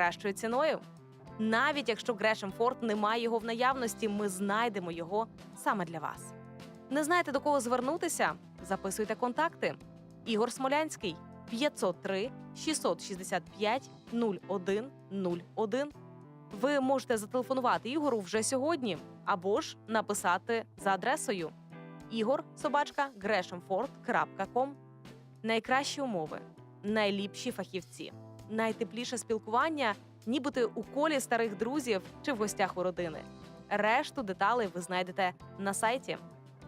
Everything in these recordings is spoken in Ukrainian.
найкращою ціною. Навіть якщо Грешем Форд не має його в наявності, ми знайдемо його саме для вас. Не знаєте до кого звернутися? Записуйте контакти. Ігор Смолянський 503 665 0101. Ви можете зателефонувати Ігору вже сьогодні або ж написати за адресою Ігор собачка. Найкращі умови, найліпші фахівці, найтепліше спілкування, нібито у колі старих друзів чи в гостях у родини. Решту деталей ви знайдете на сайті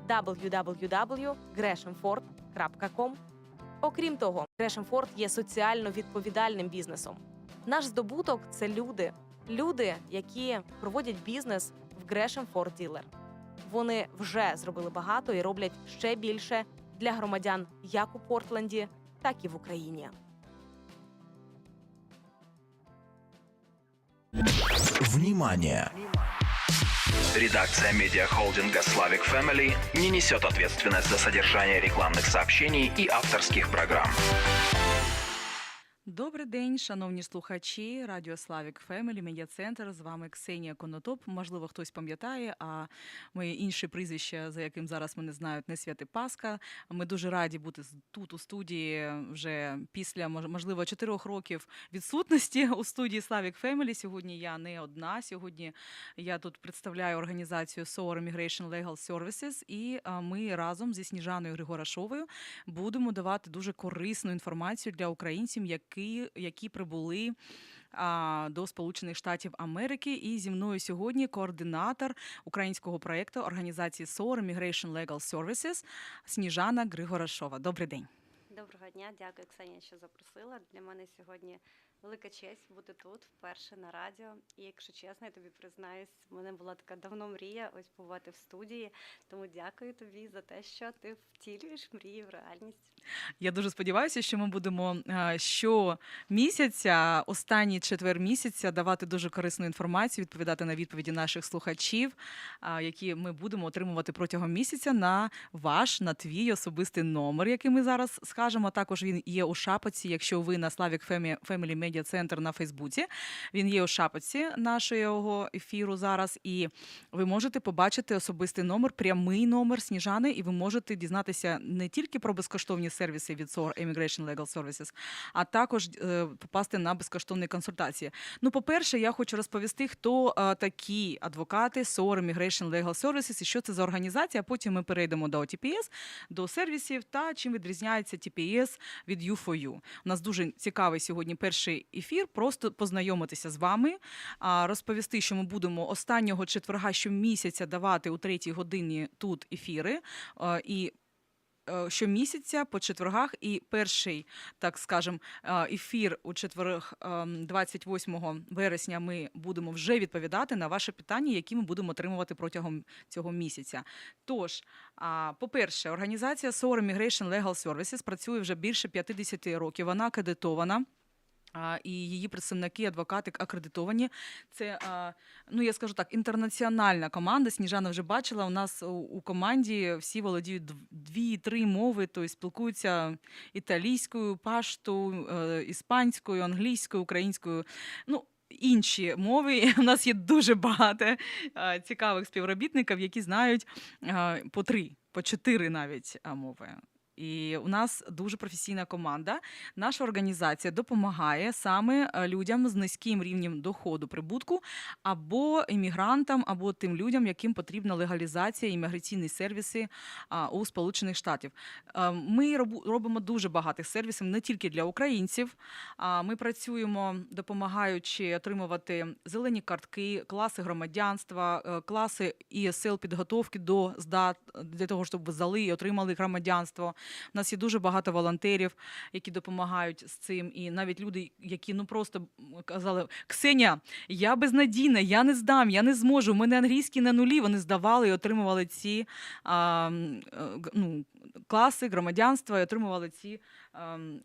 www.greshamford.com. Окрім того, Ford є соціально відповідальним бізнесом. Наш здобуток це люди, люди, які проводять бізнес в Ford Dealer. Вони вже зробили багато і роблять ще більше для громадян як у Портленді, так і в Україні. Внимание! Редакция медиахолдинга Slavic Family не несет ответственность за содержание рекламных сообщений и авторских программ. Добрий день, шановні слухачі Радіо Славік Фемелі, Медіа Центр. З вами Ксенія Конотоп. Можливо, хтось пам'ятає, а моє інше прізвище, за яким зараз мене знають, не святи Паска. Ми дуже раді бути тут у студії вже після можливо чотирьох років відсутності у студії Славік Фемелі. Сьогодні я не одна. Сьогодні я тут представляю організацію SOAR Immigration Legal Services, і ми разом зі Сніжаною Григорашовою будемо давати дуже корисну інформацію для українців, які, які прибули а, до Сполучених Штатів Америки. І зі мною сьогодні координатор українського проєкту організації SOAR Immigration Legal Services Сніжана Григорашова. Добрий день. Доброго дня, дякую, Ксенія, що запросила. Для мене сьогодні велика честь бути тут вперше на радіо. І якщо чесно, я тобі признаюсь, в мене була така давно мрія ось побувати в студії. Тому дякую тобі за те, що ти втілюєш мрії в реальність. Я дуже сподіваюся, що ми будемо е, щомісяця, останній четвер місяця, давати дуже корисну інформацію, відповідати на відповіді наших слухачів, які ми будемо отримувати протягом місяця на ваш, на твій особистий номер, який ми зараз скажемо. Також він є у шапоці. Якщо ви на Slavic Femi- Family Center на Фейсбуці, він є у шапоці нашого ефіру зараз. І ви можете побачити особистий номер, прямий номер Сніжани, і ви можете дізнатися не тільки про безкоштовні сервіси від SOAR Immigration Legal Services, а також е, попасти на безкоштовні консультації. Ну, по-перше, я хочу розповісти, хто е, такі адвокати SOAR Immigration Legal Services і що це за організація. А потім ми перейдемо до TPS, до сервісів та чим відрізняється TPS від U4U. У нас дуже цікавий сьогодні перший ефір. Просто познайомитися з вами, розповісти, що ми будемо останнього четверга щомісяця давати у третій годині тут ефіри. І е, щомісяця по четвергах, і перший, так скажем, ефір у четверг, ем, 28 вересня, ми будемо вже відповідати на ваші питання, які ми будемо отримувати протягом цього місяця. Тож, по-перше, організація SOAR Immigration Legal Services працює вже більше 50 років. Вона акредитована. І її представники, адвокати акредитовані. Це, ну я скажу так, інтернаціональна команда. Сніжана вже бачила. У нас у, команді всі володіють дв- дві-три мови, тобто спілкуються італійською, пашту, е, іспанською, англійською, українською. Ну, інші мови. У нас є дуже багато цікавих співробітників, які знають по три, по чотири навіть мови. І у нас дуже професійна команда. Наша організація допомагає саме е, людям з низьким рівнем доходу прибутку, або іммігрантам, або тим людям, яким потрібна легалізація імміграційні сервіси у Сполучених Штатів. Е, Ми робимо дуже багато сервісів не тільки для українців. Ми працюємо, допомагаючи отримувати зелені картки, класи громадянства, е, класи ESL підготовки до здат для того, щоб ви здали і отримали громадянство. У нас є дуже багато волонтерів, які допомагають з цим. І навіть люди, які ну просто казали: Ксеня, я безнадійна, я не здам, я не зможу. У мене англійський на нулі. Вони здавали і отримували ці а, е, ну, класи громадянства і отримували ці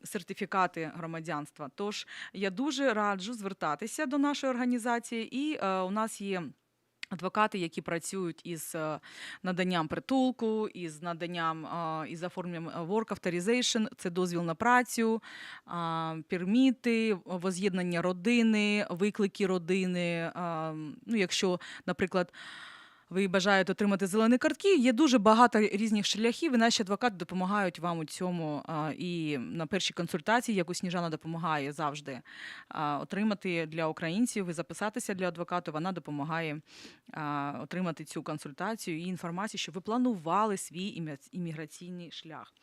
сертифікати громадянства. Тож я дуже раджу звертатися до нашої організації, і е, у нас є. Адвокати, які працюють із е, наданням притулку, із наданням е, із оформленням е, work authorization, це дозвіл на працю, перміти, воз'єднання родини, виклики родини. Ну, якщо, наприклад, ви бажаєте отримати зелені картки, є дуже багато різних шляхів, і наші адвокати допомагають вам у цьому. І на першій консультації, яку Сніжана допомагає завжди отримати для українців і записатися для адвоката, вона допомагає отримати цю консультацію і інформацію, щоб ви планували свій імміграційний шлях.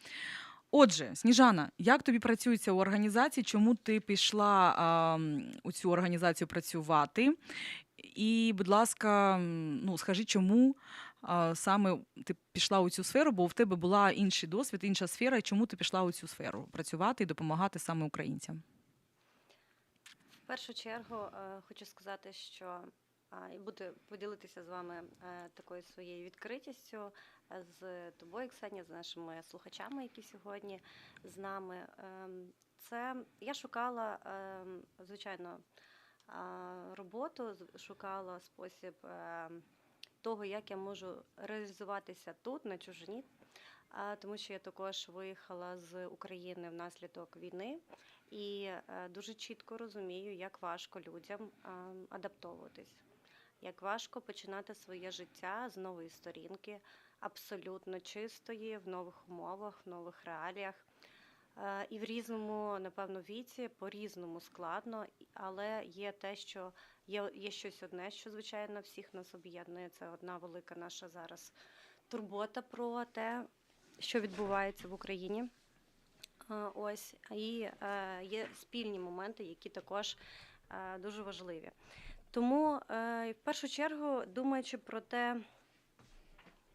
Отже, Сніжана, як тобі працюється у організації? Чому ти пішла а, у цю організацію працювати? І, будь ласка, ну скажи, чому а, саме ти пішла у цю сферу, бо в тебе була інший досвід, інша сфера, і чому ти пішла у цю сферу працювати і допомагати саме українцям? В першу чергу е, хочу сказати, що і бути поділитися з вами е, такою своєю відкритістю з тобою, Ксенія, з нашими слухачами, які сьогодні з нами. Ем, Це я шукала, ем, звичайно, роботу, шукала спосіб ем, того, як я можу реалізуватися тут, на чужині. Тому що я також виїхала з України внаслідок війни і е, дуже чітко розумію, як важко людям е, адаптовуватись, як важко починати своє життя з нової сторінки, абсолютно чистої, в нових умовах, в нових реаліях. Е, І в різному, напевно, віці по-різному складно, але є те, що є, є щось одне, що звичайно всіх нас об'єднує. Це одна велика наша зараз турбота про те, що відбувається в Україні. Е, Ось і е, є спільні моменти, які також дуже важливі. Тому, в першу чергу, думаючи про те,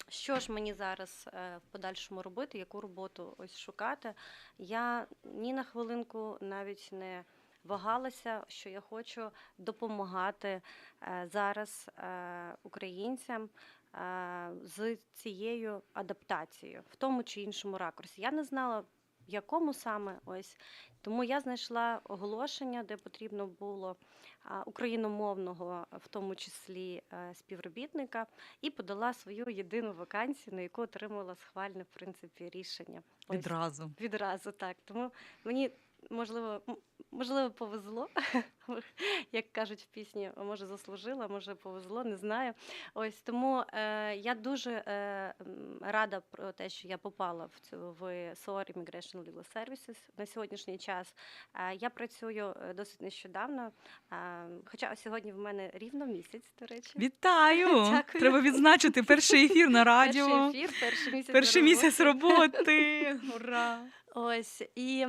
що ж мені зараз е, в подальшому робити, яку роботу ось шукати, я ні на хвилинку навіть не вагалася, що я хочу допомагати е, зараз е, українцям з цією адаптацією в тому чи іншому ракурсі. Я не знала, в якому саме ось. Тому я знайшла оголошення, де потрібно було україномовного, в тому числі е, співробітника, і подала свою єдину вакансію, на яку отримала схвальне в принципі рішення. Ось. Відразу. Відразу так. Тому мені можливо, можливо, повезло, як кажуть в пісні, може заслужила, може повезло, не знаю. Ось тому е, я дуже е, рада про те, що я попала в цю в SOAR Immigration Legal Services на сьогоднішній час. Е, я працюю е, досить нещодавно, е, хоча сьогодні в мене рівно місяць, до речі. Вітаю! Дякую. Треба відзначити перший ефір на радіо. Перший ефір, перший місяць. Перший місяць роботи. Ура! Ось і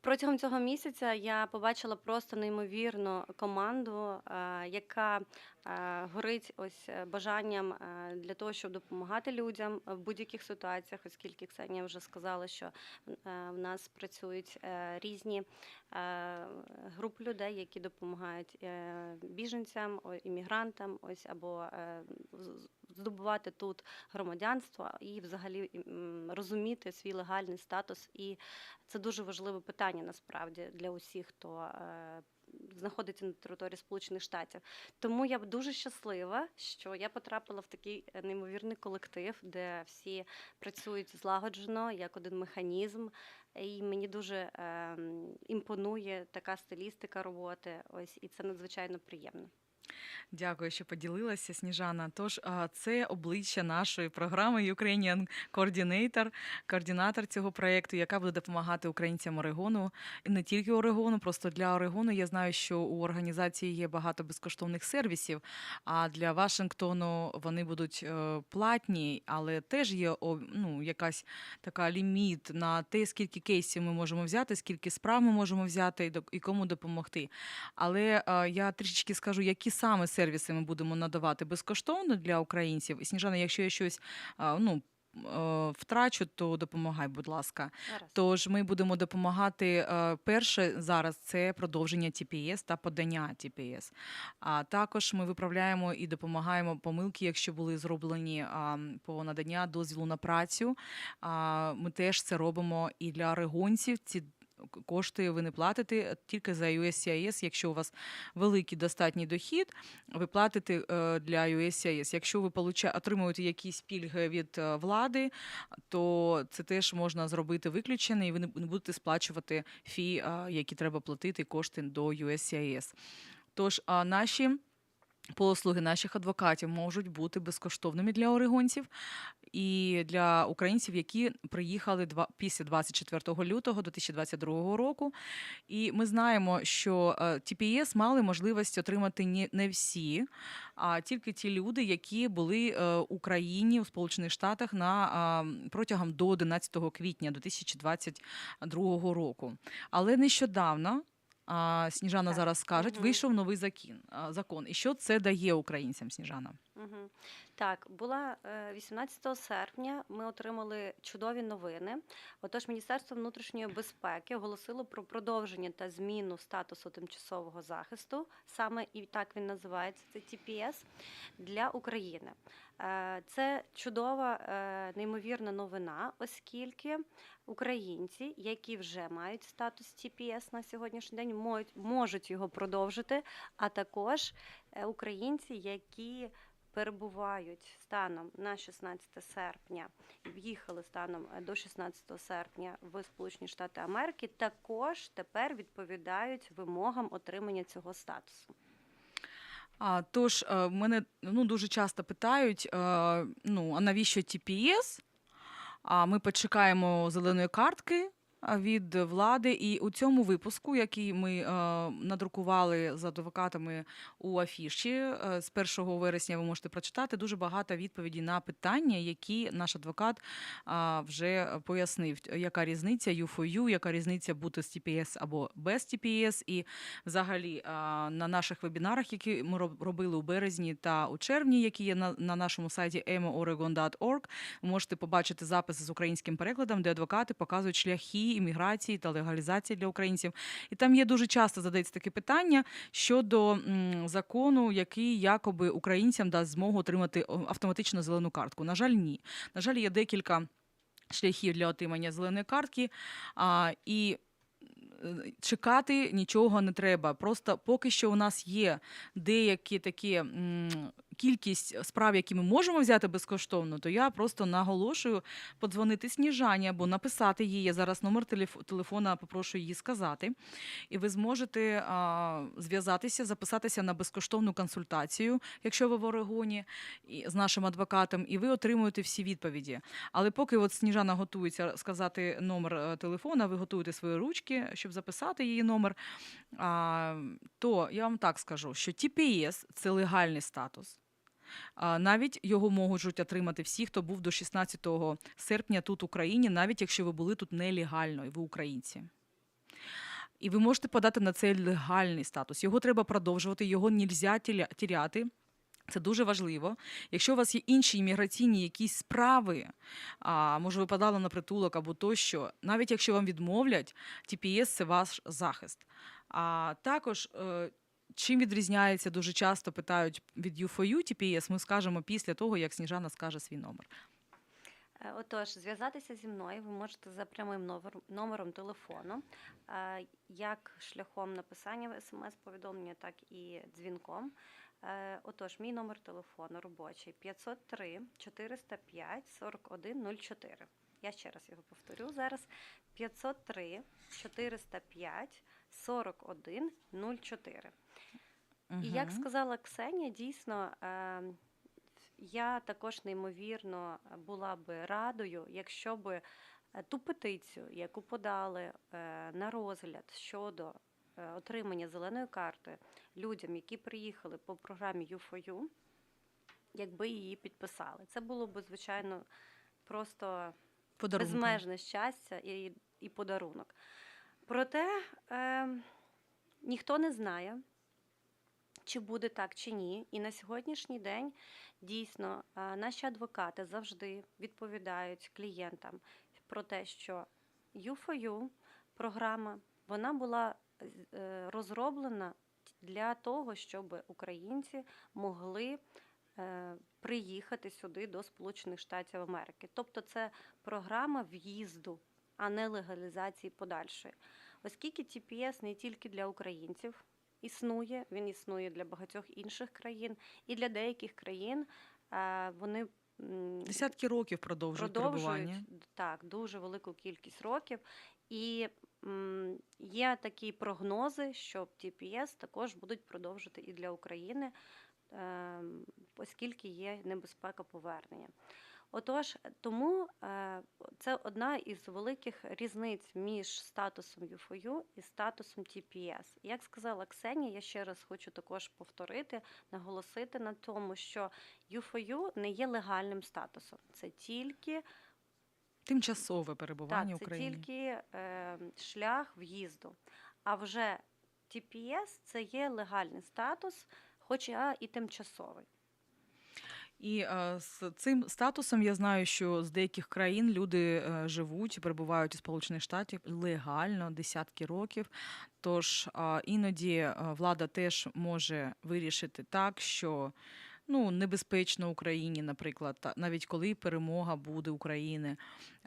протягом цього місяця я побачила просто неймовірну команду, е, яка е, горить ось е, бажанням е, для того, щоб допомагати людям в будь-яких ситуаціях, оскільки Ксенія вже сказала, що е, в нас працюють е, різні е, групи людей, які допомагають е, біженцям, іммігрантам, ось або е, здобувати тут громадянство і взагалі розуміти свій легальний статус. І це дуже важливе питання насправді для усіх, хто е, знаходиться на території Сполучених Штатів. Тому я дуже щаслива, що я потрапила в такий е, неймовірний колектив, де всі працюють злагоджено як один механізм. І мені дуже е, імпонує така стилістика роботи. Ось і це надзвичайно приємно. Дякую, що поділилася, Сніжана. Тож це обличчя нашої програми Ukrainian Coordinator, координатор цього проєкту, яка буде допомагати українцям Орегону і не тільки Орегону, просто для Орегону. Я знаю, що у організації є багато безкоштовних сервісів. А для Вашингтону вони будуть е, платні, але теж є ну, якась така ліміт на те, скільки кейсів ми можемо взяти, скільки справ ми можемо взяти і кому допомогти. Але е, я трішечки скажу, які саме сервіси ми будемо надавати безкоштовно для українців. І Сніжана, якщо я щось ну, е, втрачу, то допомагай, будь ласка. Гаразд. Тож ми будемо допомагати. е, Перше зараз це продовження TPS та подання TPS. А також ми виправляємо і допомагаємо помилки, якщо були зроблені по надання дозвілу на працю. Ми теж це робимо і для орегонців. Ці кошти ви не платите тільки за USCIS. Якщо у вас великий достатній дохід, ви платите е, для USCIS. Якщо ви отримуєте якісь пільги від е, влади, то це теж можна зробити виключення, і ви не будете сплачувати фі, е, які треба платити кошти до USCIS. Тож наші послуги наших адвокатів можуть бути безкоштовними для орегонців і для українців, які приїхали два, після 24 лютого 2022 року. І ми знаємо, що е, TPS мали можливість отримати не, всі, а тільки ті люди, які були е, в Україні у Сполучених Штатах на протягом до 11 квітня 2022 року. Але нещодавно. Сніжана зараз скаже, вийшов новий закін, закон. І що це дає українцям, Сніжана? Угу. Так, була е, 18 серпня. Ми отримали чудові новини. Отож, Міністерство внутрішньої безпеки оголосило про продовження та зміну статусу тимчасового захисту. Саме і так він називається. Це TPS для України. Е, Це чудова, е, неймовірна новина, оскільки українці, які вже мають статус TPS на сьогоднішній день, можуть, його продовжити, а також е, українці, які перебувають станом на 16 серпня, в'їхали станом до 16 серпня в Сполучені Штати Америки, також тепер відповідають вимогам отримання цього статусу. А, тож, е, мене ну, дуже часто питають: е, ну, а навіщо TPS? А ми почекаємо зеленої картки від влади. І у цьому випуску, який ми е, надрукували з адвокатами у афіші, е, з 1 вересня ви можете прочитати дуже багато відповідей на питання, які наш адвокат вже пояснив, яка різниця U4U, яка різниця бути з TPS або без TPS. І взагалі на наших вебінарах, які ми роб- робили у березні та у червні, які є на, на нашому сайті emooregon.org, ви можете побачити записи з українським перекладом, де адвокати показують шляхи імміграції та легалізації для українців. І там є дуже часто задається таке питання щодо закону, який якоби українцям дасть змогу отримати автоматично зелену картку. На жаль, ні. На жаль, є декілька шляхів для отримання зеленої картки. А, і е, чекати нічого не треба. Просто поки що у нас є деякі такі кількість справ, які ми можемо взяти безкоштовно, то я просто наголошую подзвонити Сніжані або написати їй. Я зараз номер телефона попрошу її сказати. І ви зможете зв'язатися, записатися на безкоштовну консультацію, якщо ви в Орегоні, з нашим адвокатом, і ви отримуєте всі відповіді. Але поки от Сніжана готується сказати номер е, телефона, ви готуєте свої ручки, щоб записати її номер. То я вам так скажу, що TPS – це легальний статус. Навіть його можуть отримати всі, хто був до 16 серпня тут в Україні, навіть якщо ви були тут нелегально, і ви українці. І ви можете подати на цей легальний статус. Його треба продовжувати, його нельзя тіряти. Це дуже важливо. Якщо у вас є інші імміграційні якісь справи, а, може ви подали на притулок або тощо, навіть якщо вам відмовлять, TPS – це ваш захист. А також е, чим відрізняється дуже часто питають від U4U TPS, ми скажемо після того, як Сніжана скаже свій номер. Е, Отож, зв'язатися зі мною ви можете за прямим номер, номером телефону, е, як шляхом написання смс-повідомлення, так і дзвінком. Е, Отож, мій номер телефону робочий 503 405 4104. Я ще раз його повторю зараз. 503 405 4104. І як сказала Ксенія, дійсно, е, я також неймовірно була би радою, якщо би е, ту петицію, яку подали е, на розгляд щодо е, отримання зеленої карти людям, які приїхали по програмі U4U, якби її підписали. Це було б, звичайно, просто Подарунком. безмежне щастя і, і подарунок. Проте е, ніхто не знає, чи буде так, чи ні. І на сьогоднішній день дійсно е, наші адвокати завжди відповідають клієнтам про те, що U4U програма вона була е, розроблена для того, щоб українці могли приїхати сюди до Сполучених Штатів Америки. Тобто це програма в'їзду, а не легалізації подальшої. Оскільки TPS не тільки для українців існує, він існує для багатьох інших країн, і для деяких країн е, вони Десятки років продовжують перебування. так дуже велику кількість років. І є такі прогнози, що TPS також будуть продовжити і для України, оскільки є небезпека повернення. Отож, тому е, це одна із великих різниць між статусом UFOU і статусом TPS. Як сказала Ксенія, я ще раз хочу також повторити, наголосити на тому, що UFOU не є легальним статусом. Це тільки Тимчасове перебування так, це Україні. тільки е, шлях в'їзду. А вже TPS це є легальний статус, хоча і тимчасовий. І е, з цим статусом я знаю, що з деяких країн люди е, живуть і перебувають у Сполучених Штатів легально десятки років. Тож е, іноді е, влада теж може вирішити так, що ну небезпечно Україні, наприклад, та- навіть коли перемога буде України,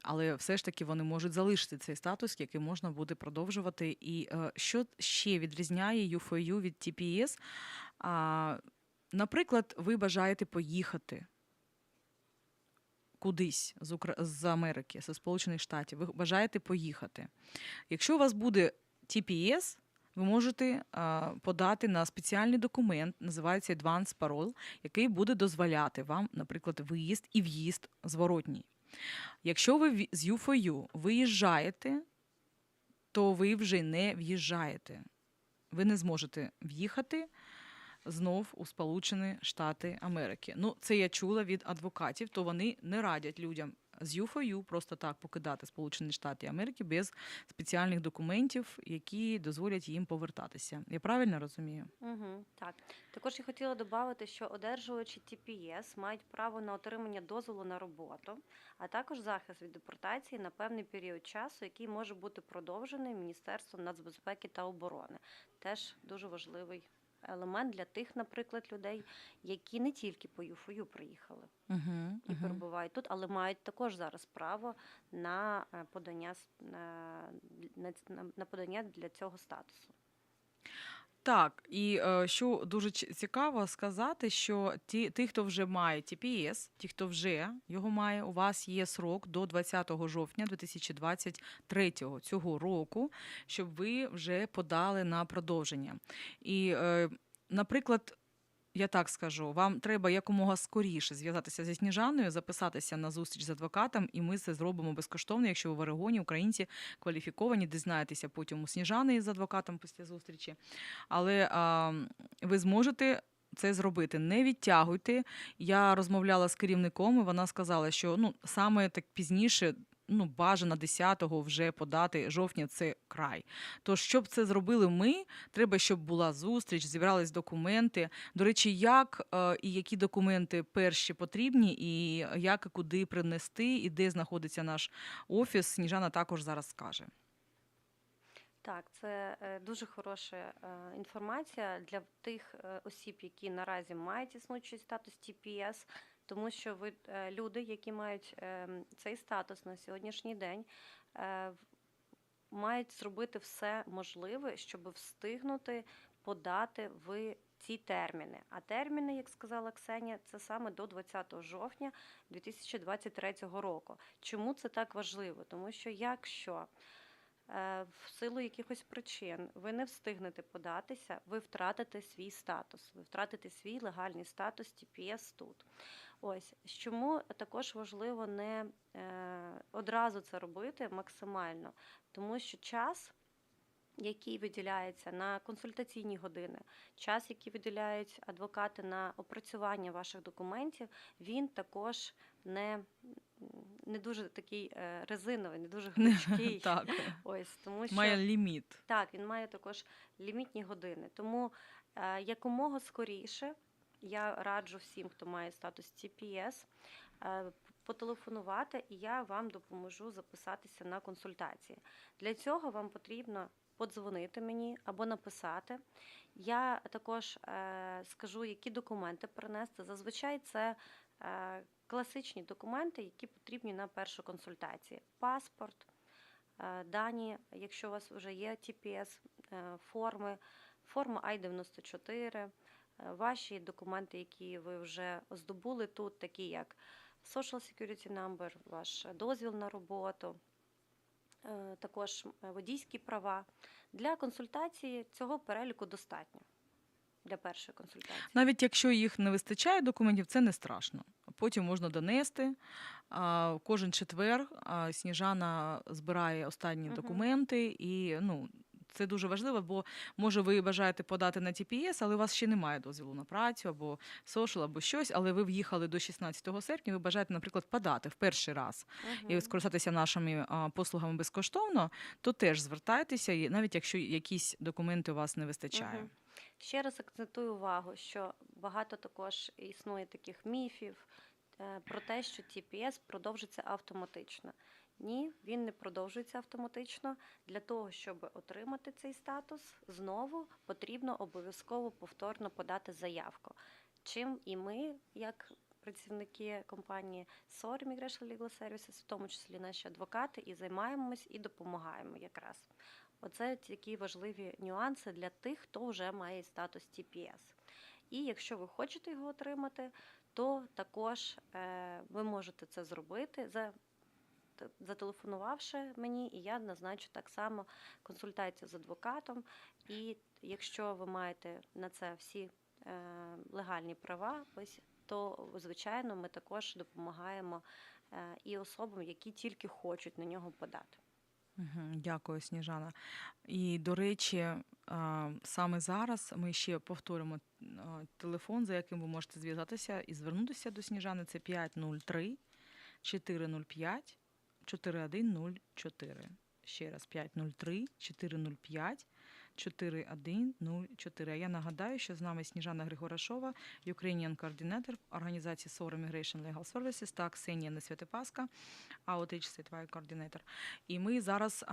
але все ж таки вони можуть залишити цей статус, який можна буде продовжувати. І е, що ще відрізняє UFOU від TPS? А, Наприклад, ви бажаєте поїхати кудись з, Укра... з Америки, зі Сполучених Штатів. Ви бажаєте поїхати. Якщо у вас буде TPS, ви можете а, подати на спеціальний документ, називається Advance Parole, який буде дозволяти вам, наприклад, виїзд і в'їзд зворотній. Якщо ви з UFOU виїжджаєте, то ви вже не в'їжджаєте. Ви не зможете в'їхати знов у Сполучені Штати Америки. Ну, це я чула від адвокатів, то вони не радять людям з UFOU просто так покидати Сполучені Штати Америки без спеціальних документів, які дозволять їм повертатися. Я правильно розумію? Угу, так. Також я хотіла додати, що одержувачі TPS мають право на отримання дозволу на роботу, а також захист від депортації на певний період часу, який може бути продовжений Міністерством нацбезпеки та оборони. Теж дуже важливий елемент для тих, наприклад, людей, які не тільки по ЮФОЮ приїхали Угу, і перебувають тут, але мають також зараз право на е, подання на, на подання для цього статусу. Так, і е, що дуже цікаво сказати, що ті, ті, хто вже має TPS, ті, хто вже його має, у вас є срок до 20 жовтня 2023 цього року, щоб ви вже подали на продовження. І, е, наприклад, я так скажу, вам треба якомога скоріше зв'язатися зі Сніжаною, записатися на зустріч з адвокатом, і ми це зробимо безкоштовно, якщо ви в Орегоні українці кваліфіковані, дізнаєтеся потім у Сніжани з адвокатом після зустрічі. Але а, ви зможете. Це зробити, не відтягуйте. Я розмовляла з керівником, і вона сказала, що ну саме так пізніше, ну бажано 10-го вже подати жовтня це край. Тож, щоб це зробили ми, треба, щоб була зустріч, зібрались документи. До речі, як е, і які документи перші потрібні, і як і куди принести, і де знаходиться наш офіс. Сніжана також зараз скаже. Так, це е, дуже хороша е, інформація для тих осіб, які наразі мають існуючий статус TPS, тому що ви е, люди, які мають е, цей статус на сьогоднішній день, е, мають зробити все можливе, щоб встигнути подати в ці терміни. А терміни, як сказала Ксенія, це саме до 20 жовтня 2023 року. Чому це так важливо? Тому що якщо в силу якихось причин ви не встигнете податися, ви втратите свій статус, ви втратите свій легальний статус TPS тут. Ось чому також важливо не е, одразу це робити максимально, тому що час. Який виділяється на консультаційні години, час, який виділяють адвокати на опрацювання ваших документів, він також не, не дуже такий е, резиновий, не дуже гнучкий. Так, Ось тому що має ліміт. так, він має також лімітні години. Тому е, якомога скоріше я раджу всім, хто має статус TPS, е, потелефонувати, і я вам допоможу записатися на консультації. Для цього вам потрібно подзвонити мені або написати. Я також скажу, які документи принести. Зазвичай це класичні документи, які потрібні на першу консультацію: паспорт, е, дані, якщо у вас вже є TPS, е, форми, форма I-94, е, ваші документи, які ви вже здобули тут, такі як Social Security Number, ваш дозвіл на роботу, також водійські права. Для консультації цього переліку достатньо для першої консультації. Навіть якщо їх не вистачає документів, це не страшно. Потім можна донести. Кожен четвер Сніжана збирає останні Мгм. документи, і ну. Це дуже важливо, бо може ви бажаєте подати на TPS, але у вас ще немає дозволу на працю або social, або щось, але ви в'їхали до 16 серпня, ви бажаєте, наприклад, подати в перший раз і скористатися нашими послугами безкоштовно, то теж звертайтеся, і навіть якщо якісь документи у вас не вистачає. Мгм. Ще раз акцентую увагу, що багато також існує таких міфів про те, що TPS продовжиться автоматично. Ні, він не продовжується автоматично. Для того, щоб отримати цей статус, знову потрібно обов'язково повторно подати заявку. Чим і ми, як працівники компанії SOR Immigration Legal Services, в тому числі наші адвокати, і займаємось і допомагаємо якраз. Оце такі важливі нюанси для тих, хто вже має статус TPS. І якщо ви хочете його отримати, то також е, ви можете це зробити за зателефонувавши мені, і я назначу так само консультацію з адвокатом. І якщо ви маєте на це всі е, легальні права, ось то звичайно ми також допомагаємо е, і особам, які тільки хочуть на нього подати. Дякую, Сніжана. І до речі, саме зараз ми ще повторимо телефон, за яким ви можете зв'язатися і звернутися до Сніжани. Це 503 405 4104. Ще раз 503 405 4104. А я нагадаю, що з нами Сніжана Григорашова, Ukrainian Coordinator організації SOR Immigration Legal Services та Ксенія Несвятипаска, Statewide Coordinator. І ми зараз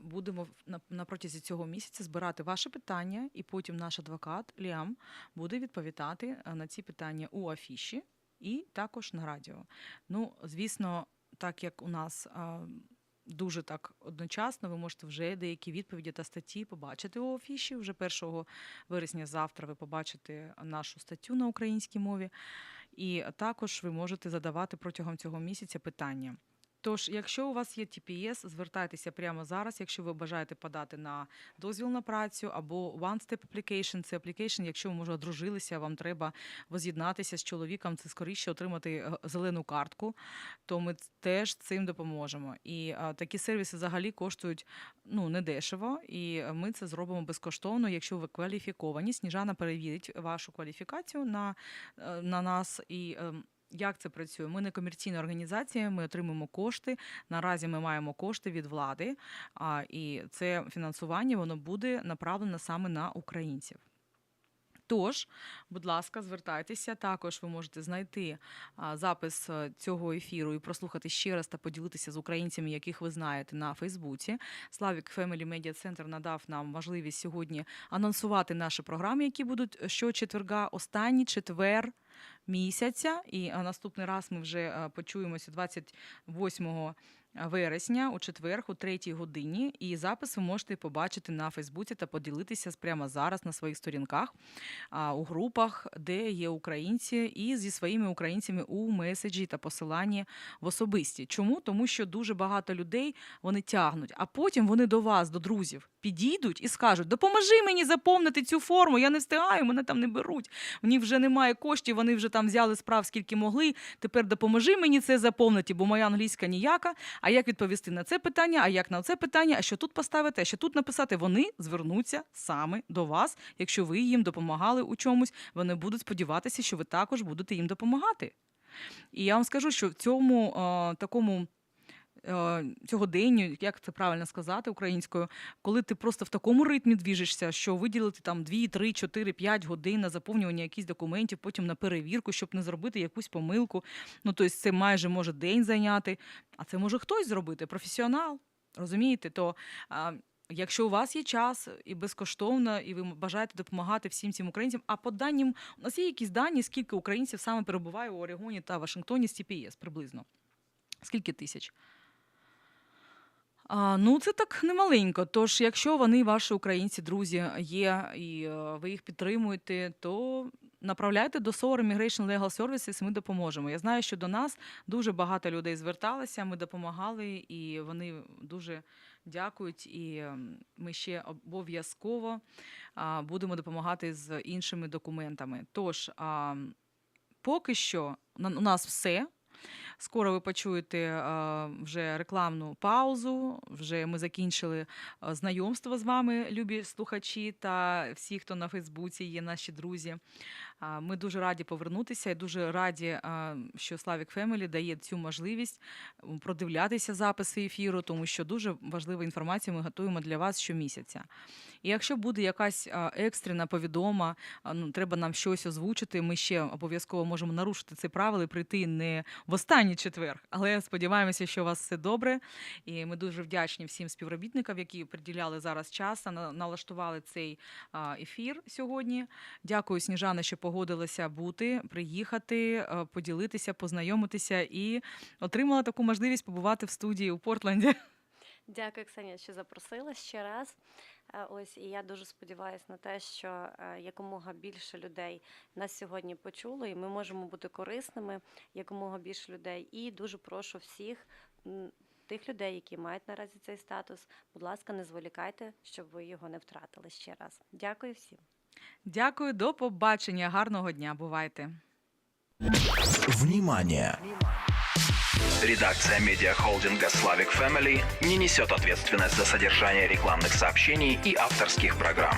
будемо на протязі цього місяця збирати ваші питання, і потім наш адвокат Ліам буде відповідати на ці питання у афіші і також на радіо. Ну, звісно, так як у нас. Дуже так одночасно ви можете вже деякі відповіді та статті побачити у афіші. Вже 1 вересня завтра ви побачите нашу статтю на українській мові. І також ви можете задавати протягом цього місяця питання. Тож, якщо у вас є TPS, звертайтеся прямо зараз, якщо ви бажаєте подати на дозвіл на працю або one-step application, це application, якщо ви може одружилися, вам треба воз'єднатися з чоловіком, це скоріше отримати е, зелену картку, то ми теж цим допоможемо. І а, такі сервіси взагалі коштують ну недешево, і ми це зробимо безкоштовно, якщо ви кваліфіковані. Сніжана перевірить вашу кваліфікацію на, е, на нас і. Як це працює? Ми не комерційна організація, ми отримуємо кошти. Наразі ми маємо кошти від влади, а, і це фінансування воно буде направлено саме на українців. Тож, будь ласка, звертайтеся. Також ви можете знайти запис е, цього ефіру і прослухати ще раз та поділитися з українцями, яких ви знаєте на Фейсбуці. Славік Family Media Center надав нам можливість сьогодні анонсувати наші програми, які будуть щочетверга, останній четвер місяця. І наступний раз ми вже а, почуємося 28 вересня у четвер, у третій годині. І запис ви можете побачити на Фейсбуці та поділитися прямо зараз на своїх сторінках у групах, де є українці, і зі своїми українцями у меседжі та посиланні в особисті. Чому? Тому що дуже багато людей вони тягнуть, а потім вони до вас, до друзів, підійдуть і скажуть: допоможи мені заповнити цю форму, я не встигаю, мене там не беруть. Них вже немає коштів, вони вже там взяли справ скільки могли. Тепер допоможи мені це заповнити, бо моя англійська ніяка. А як відповісти на це питання? А як на це питання? А що тут поставити? А що тут написати? Вони звернуться саме до вас. Якщо ви їм допомагали у чомусь, вони будуть сподіватися, що ви також будете їм допомагати. І я вам скажу, що в цьому е, такому. Е, Цього деню, як це правильно сказати українською, коли ти просто в такому ритмі двіжишся, що виділити там 2, 3, 4, 5 годин на заповнювання якихось документів, потім на перевірку, щоб не зробити якусь помилку. Ну, тобто це майже може день зайняти, а це може хтось зробити, професіонал. Розумієте? То а, якщо у вас є час і безкоштовно, і ви бажаєте допомагати всім цим українцям, а по даним, у нас є якісь дані, скільки українців саме перебуває у Орегоні та Вашингтоні з TPS приблизно. Скільки тисяч? А, ну, це так немаленько. Тож, якщо вони, ваші українці, друзі, є і е, ви їх підтримуєте, то направляйте до SOAR Immigration Legal Services, ми допоможемо. Я знаю, що до нас дуже багато людей зверталися, ми допомагали, і вони дуже дякують. І ми ще обов'язково а, будемо допомагати з іншими документами. Тож, а, поки що на- у нас все. Скоро ви почуєте е, вже рекламну паузу. Вже ми закінчили е, знайомство з вами, любі слухачі та всі, хто на Фейсбуці є наші друзі. Ми дуже раді повернутися і дуже раді, що Slavic Family дає цю можливість продивлятися записи ефіру, тому що дуже важливу інформацію ми готуємо для вас щомісяця. І якщо буде якась екстрена повідома, ну, треба нам щось озвучити, ми ще обов'язково можемо нарушити це правило і прийти не в останній четвер. Але сподіваємося, що у вас все добре. І ми дуже вдячні всім співробітникам, які приділяли зараз час, налаштували цей ефір сьогодні. Дякую, Сніжана, що погодилася бути, приїхати, е, поділитися, познайомитися і отримала таку можливість побувати в студії у Портленді. Дякую, Ксенія, що запросила ще раз. Е, Ось і я дуже сподіваюся на те, що е, якомога більше людей нас сьогодні почуло, і ми можемо бути корисними якомога більше людей. І дуже прошу всіх тих людей, які мають наразі цей статус. Будь ласка, не зволікайте, щоб ви його не втратили ще раз. Дякую всім. Дякую, до побачення. Гарного дня. Бувайте. Внимание! Редакция медиахолдинга Slavic Family не несет ответственность за содержание рекламных сообщений и авторских программ.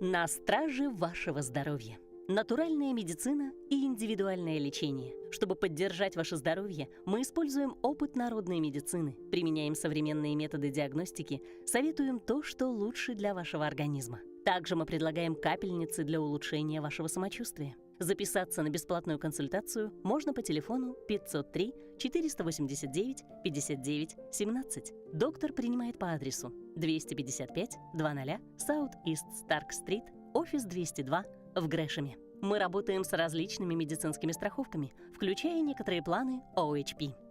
На страже вашего здоровья. Натуральная медицина и индивидуальное лечение. Чтобы поддержать ваше здоровье, мы используем опыт народной медицины, применяем современные методы диагностики, советуем то, что лучше для вашего организма. Также мы предлагаем капельницы для улучшения вашего самочувствия. Записаться на бесплатную консультацию можно по телефону 503 489 59 17. Доктор принимает по адресу 255 00 South East Stark Street, офис 202 в Грэшеме. Мы работаем с различными медицинскими страховками, включая некоторые планы OHP.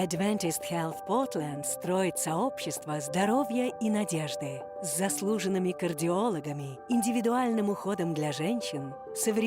Adventist Health Portland строит сообщество здоровья и надежды с заслуженными кардиологами, индивидуальным уходом для женщин, современными